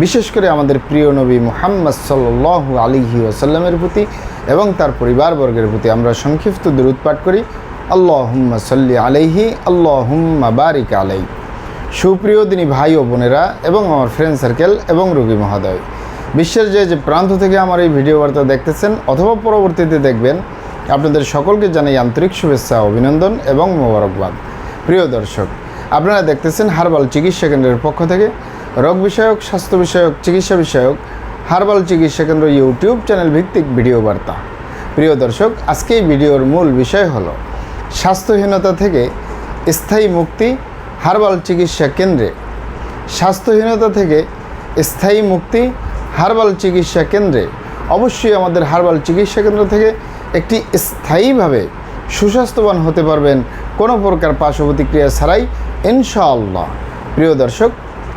বিশেষ করে আমাদের প্রিয় নবী মুহাম্মদ সাল্লাহ আলিহি ওসাল্লামের প্রতি এবং তার পরিবারবর্গের প্রতি আমরা সংক্ষিপ্ত দরুদ পাঠ করি, আল্লাহুম্মা সাল্লি আলাইহি, আল্লাহুম্মা বারিক আলাই সুপ্রিয় দিনী ভাই ও বোনেরা এবং আমার ফ্রেন্ড সার্কেল এবং রোগী মহোদয় বিশ্বের যে যে প্রান্ত থেকে আমার এই ভিডিও বার্তা দেখতেছেন অথবা পরবর্তীতে দেখবেন, আপনাদের সকলকে জানাই আন্তরিক শুভেচ্ছা, অভিনন্দন এবং মোবারকবাদ। প্রিয় দর্শক, আপনারা দেখতেছেন হার্বাল চিকিৎসা কেন্দ্রের পক্ষ থেকে রোগ বিষয়ক, স্বাস্থ্য বিষয়ক, চিকিৎসা বিষয়ক, হার্বাল চিকিৎসা কেন্দ্র, ইউটিউব চ্যানেল ভিত্তিক ভিডিও বার্তা। প্রিয় দর্শক, আজকে এই ভিডিওর মূল বিষয় হল, স্বাস্থ্যহীনতা থেকে স্থায়ী মুক্তি হার্বাল চিকিৎসা কেন্দ্রে। স্বাস্থ্যহীনতা থেকে স্থায়ী মুক্তি হার্বাল চিকিৎসা কেন্দ্রে। অবশ্যই আমাদের হার্বাল চিকিৎসা কেন্দ্র থেকে একটি স্থায়ীভাবে সুস্বাস্থ্যবান হতে পারবেন কোনো প্রকার পার্শ্ব প্রতিক্রিয়া ছাড়াই, ইনশাআল্লাহ। প্রিয় দর্শক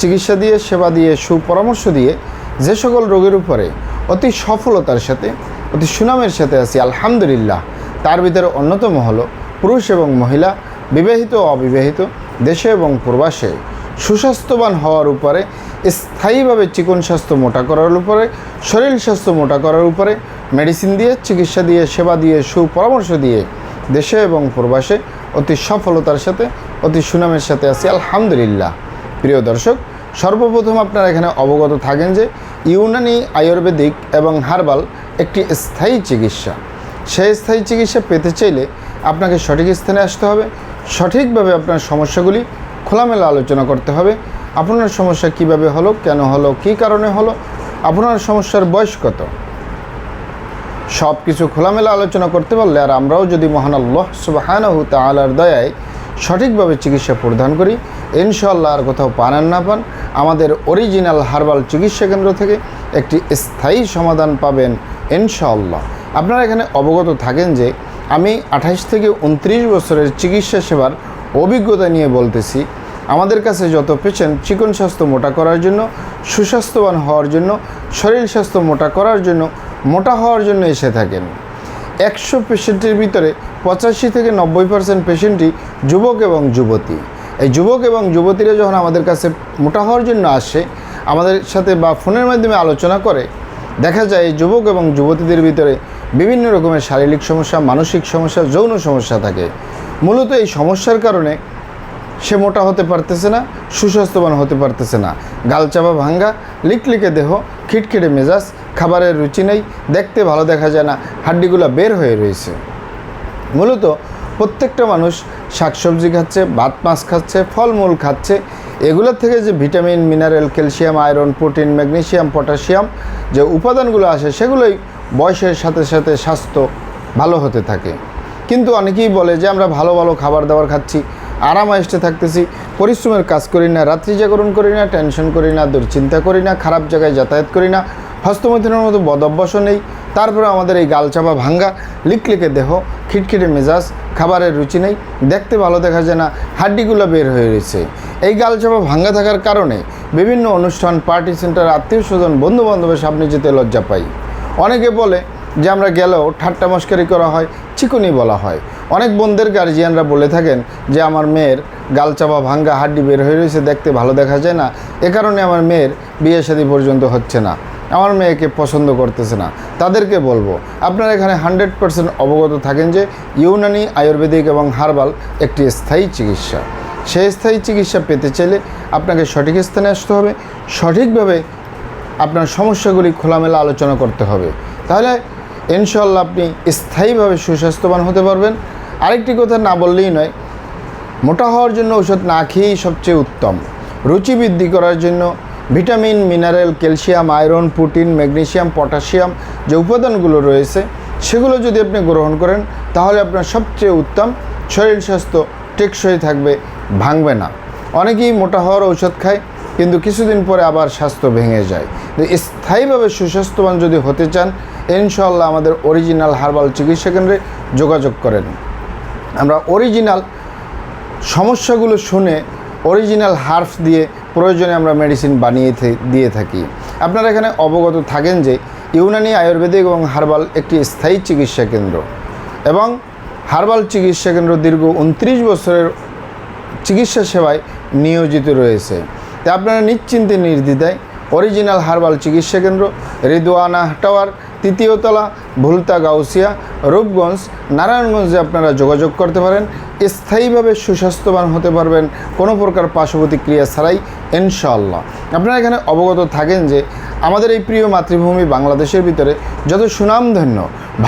চিকিৎসা দিয়ে, সেবা দিয়ে, সুপরামর্শ দিয়ে যে সকল রোগের উপরে অতি সফলতার সাথে, অতি সুনামের সাথে আছি, আলহামদুলিল্লাহ। তার ভিতরে অন্যতম হলো পুরুষ এবং মহিলা, বিবাহিত ও অবিবাহিত, দেশে এবং প্রবাসে। সুস্বাস্থ্যবান হওয়ার উপরে, স্থায়ীভাবে চিকন স্বাস্থ্য মোটা করার উপরে শরীর স্বাস্থ্য মোটা করার উপরে, মেডিসিন দিয়ে, চিকিৎসা দিয়ে, সেবা দিয়ে, সুপরামর্শ দিয়ে দেশে এবং প্রবাসে অতি সফলতার সাথে, অতি সুনামের সাথে আছি, আলহামদুলিল্লাহ। প্রিয় দর্শক, সর্বপ্রথম আপনারা এখানে অবগত থাকেন যে ইউনানি আয়ুর্বেদিক এবং হার্বাল একটি স্থায়ী চিকিৎসা। সেই স্থায়ী চিকিৎসা পেতে চাইলে আপনাকে সঠিক স্থানে আসতে হবে। সঠিকভাবে আপনার সমস্যাগুলি খোলামেলা আলোচনা করতে হবে। আপনার সমস্যা কীভাবে হলো, কেন হলো, কী কারণে হলো, আপনার সমস্যার বয়স কত? সব কিছু খোলামেলা আলোচনা করতে পারলে আর আমরাও যদি মহান আল্লাহ সুবাহানহু তালার দয়ায় সঠিকভাবে চিকিৎসা প্রদান করি। ইনশাল্লাহ আর কোথাও পান আর না পান। আমাদের অরিজিনাল হার্বাল চিকিৎসা কেন্দ্র থেকে একটি স্থায়ী সমাধান পাবেন ইনশাল্লাহ আপনারা এখানে অবগত থাকেন যে আমি আঠাইশ থেকে উনত্রিশ বছরের চিকিৎসা সেবার অভিজ্ঞতা নিয়ে বলতেছি। আমাদের কাছে যত পেশেন্ট চিকন স্বাস্থ্য মোটা করার জন্য, সুস্বাস্থ্যবান হওয়ার জন্য, শরীর স্বাস্থ্য মোটা করার জন্য, মোটা হওয়ার জন্য এসে থাকেন। একশো পেশেন্টের ভিতরে পঁচাশি থেকে নব্বই পার্সেন্ট পেশেন্টই যুবক এবং যুবতী। এই যুবক এবং যুবতীরা যখন আমাদের কাছে মোটা হওয়ার জন্য আসে, আমাদের সাথে বা ফোনের মাধ্যমে আলোচনা করে, দেখা যায় যুবক এবং যুবতীদের ভিতরে বিভিন্ন রকমের শারীরিক সমস্যা, মানসিক সমস্যা, যৌন সমস্যা থাকে। মূলত এই সমস্যার কারণে সে মোটা হতে পারতেছে না, সুস্বাস্থ্যবান হতে পারতেছে না। গালচাপা ভাঙ্গা, লিকলিকে দেহ, খিটখিটে মেজাজ খাবারের রুচি নেই, দেখতে ভালো দেখা যায় না, হাড্ডিগুলো বের হয়ে রয়েছে। মূলত প্রত্যেকটা মানুষ শাকসবজি খাচ্ছে, ভাত, মাছ খাচ্ছে, ফলমূল খাচ্ছে। এগুলোর থেকে যে vitamin, mineral, calcium, iron, protein, magnesium, potassium যে উপাদানগুলো আসে, সেগুলোই বয়সের সাথে সাথে স্বাস্থ্য ভালো হতে থাকে। কিন্তু অনেকেই বলে যে আমরা ভালো ভালো খাবার দাবার খাচ্ছি, আরাম আয়েসে থাকতেছি, পরিশ্রমের কাজ করি না রাত্রি জাগরণ করি না, টেনশন করি না, দুশ্চিন্তা করি না, খারাপ জায়গায় যাতায়াত করি না হস্তমৈথুনের মতো বদ অভ্যাসও নেই। তারপরে আমাদের এই গালচাপা ভাঙ্গা, লিকলিকে দেহ, খিটখিটে মেজাজ, খাবারের রুচি নেই। দেখতে ভালো দেখা যায় না, হাড্ডিগুলো বের হয়ে রয়েছে। এই গালচাপা ভাঙ্গা থাকার কারণে বিভিন্ন অনুষ্ঠান, পার্টি সেন্টার আত্মীয় স্বজন বন্ধু বান্ধবের সামনে যেতে লজ্জা পাই। অনেকে বলে যে আমরা গেলেও ঠাট্টা মস্কারি করা হয়, চিকুনি বলা হয়। অনেক বোনদের গার্জিয়ানরা বলে থাকেন যে আমার মেয়ের গালচাপা ভাঙ্গা হাড্ডি বের হয়ে রয়েছে, দেখতে ভালো দেখা যায় না। এ কারণে আমার মেয়ের বিয়ে শাদী পর্যন্ত হচ্ছে না। আমার মেয়েকে পছন্দ করতেছে না। তাদেরকে বলব, আপনারা এখানে হান্ড্রেড পার্সেন্ট অবগত থাকেন যে ইউনানি, আয়ুর্বেদিক এবং হার্বাল একটি স্থায়ী চিকিৎসা। সেই স্থায়ী চিকিৎসা পেতে চাইলে আপনাকে সঠিক স্থানে আসতে হবে। সঠিকভাবে আপনার সমস্যাগুলি খোলামেলা আলোচনা করতে হবে। তাহলে ইনশাল্লাহ আপনি স্থায়ীভাবে সুস্বাস্থ্যবান হতে পারবেন। আরেকটি কথা না বললেই নয়, মোটা হওয়ার জন্য ওষুধ না খেয়েই সবচেয়ে উত্তম। রুচি বৃদ্ধি করার জন্য vitamin, mineral, calcium, iron, protein magnesium potassium যে উপাদানগুলো রয়েছে, সেগুলো যদি আপনি গ্রহণ করেন, তাহলে আপনার সবচেয়ে উত্তম শরীর স্বাস্থ্য টেকসই থাকবে, ভাঙবে না। অনেকেই মোটা হওয়ার ঔষধ খায়, কিন্তু কিছুদিন পরে আবার স্বাস্থ্য ভেঙে যায়। স্থায়ীভাবে সুস্বাস্থ্যবান যদি হতে চান ইনশাল্লাহ আমাদের অরিজিনাল হার্বাল চিকিৎসা কেন্দ্রে যোগাযোগ করেন। আমরা অরিজিনাল সমস্যাগুলো শুনে অরিজিনাল হার্বস দিয়ে প্রয়োজনে আমরা মেডিসিন বানিয়ে দিয়ে থাকি। আপনারা এখানে অবগত থাকেন যে ইউনানি আয়ুর্বেদিক এবং হার্বাল একটি স্থায়ী চিকিৎসা কেন্দ্র এবং হার্বাল চিকিৎসা কেন্দ্র দীর্ঘ উনত্রিশ বছরের চিকিৎসা সেবায় নিয়োজিত রয়েছে। তাই আপনারা নিশ্চিন্তে নির্দ্বিধায় অরিজিনাল হার্বাল চিকিৎসা কেন্দ্র রিদওয়ানা টাওয়ার, তৃতীয়তলা ভুলতা গাউসিয়া, রূপগঞ্জ, নারায়ণগঞ্জে আপনারা যোগাযোগ করতে পারেন। স্থায়ীভাবে সুস্বাস্থ্যবান হতে পারবেন কোনো প্রকার পার্শ্ব প্রতিক্রিয়া ছাড়াই, ইনশাআল্লাহ। আপনারা এখানে অবগত থাকেন যে আমাদের এই প্রিয় মাতৃভূমি বাংলাদেশের ভিতরে যত সুনামধন্য,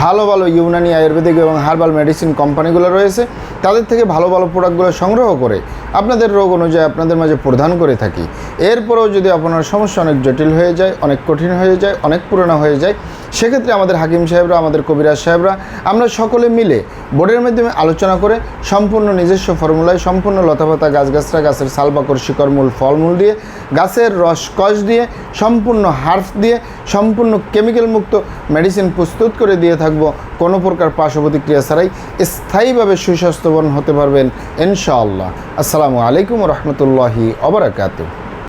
ভালো ভালো ইউনানি আয়ুর্বেদিক এবং হার্বাল মেডিসিন কোম্পানিগুলো রয়েছে, তাদের থেকে ভালো ভালো প্রোডাক্টগুলো সংগ্রহ করে আপনাদের রোগ অনুযায়ী আপনাদের মাঝে প্রদান করে থাকি। এরপরেও যদি আপনার সমস্যা অনেক জটিল হয়ে যায়, অনেক কঠিন হয়ে যায়, অনেক পুরনো হয়ে যায়, সেক্ষেত্রে আমাদের হাকিম সাহেবরা, আমাদের কবিরাজ সাহেবরা, আমরা সকলে মিলে বোর্ডের মাধ্যমে আলোচনা করে সম্পূর্ণ নিজস্ব ফর্মুলায় সম্পূর্ণ লতাপাতা গাছগাছরা, গাছের সালবাকর শিকড় মূল ফলমূল দিয়ে, গাছের রস কষ দিয়ে, সম্পূর্ণ হার্ফ দিয়ে, সম্পূর্ণ কেমিক্যাল মুক্ত মেডিসিন প্রস্তুত করে দিয়ে থাকব। কোনো প্রকার পার্শ্ব প্রতিক্রিয়া ছাড়াই স্থায়ীভাবে সুস্বাস্থ্যবান হতে পারবেন, ইনশাআল্লাহ। আসসালামু আলাইকুম রহমতুল্লাহি অবরাকাতু